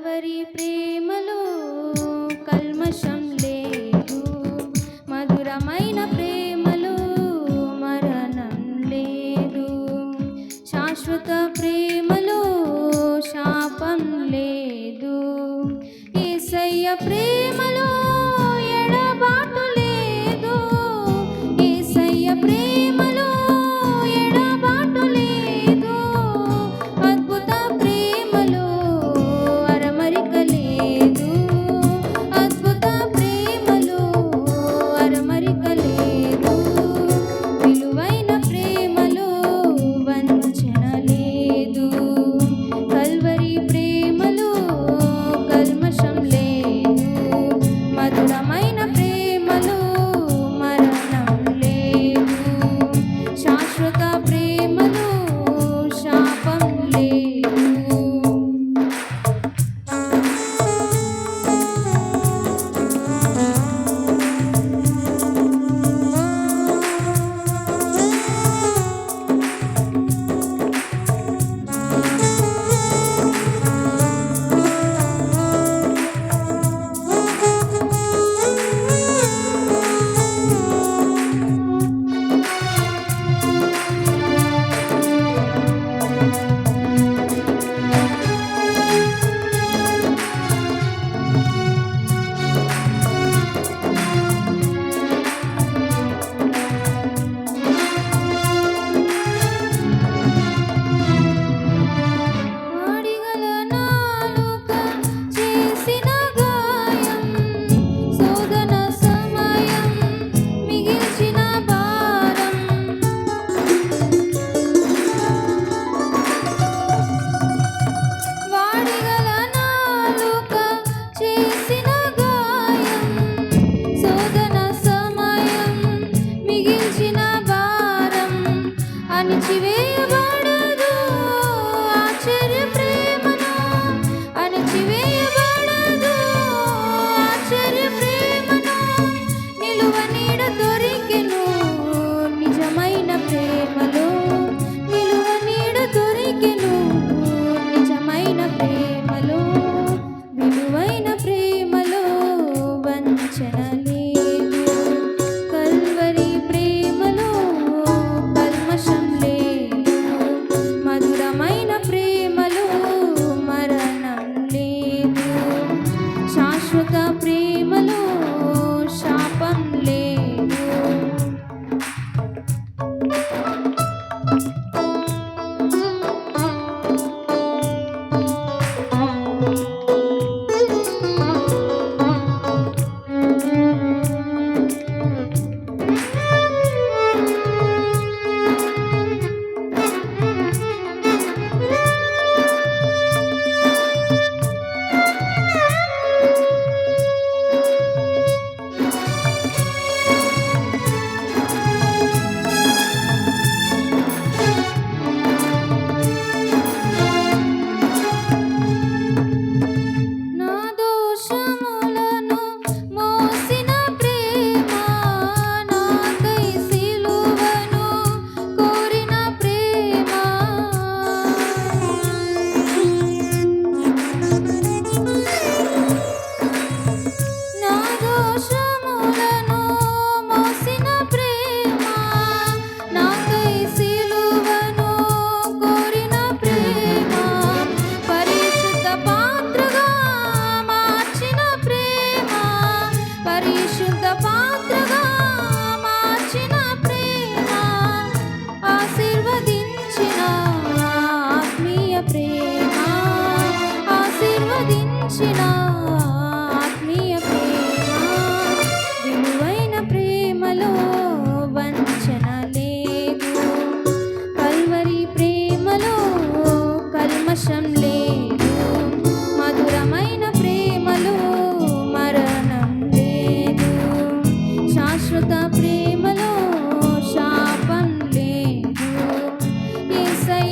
Calvary ప్రేమలో కల్మషం లేదు. మధురమైన ప్రేమలో మరణం లేదు. శాశ్వత ప్రేమలో శాపం లేదు. ఏసయ్య ప్రేమ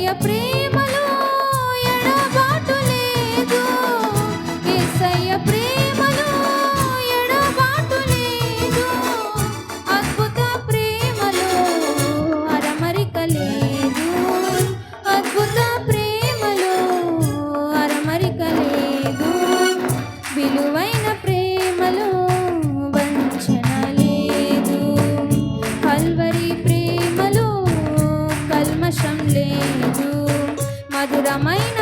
aprende. da. Não...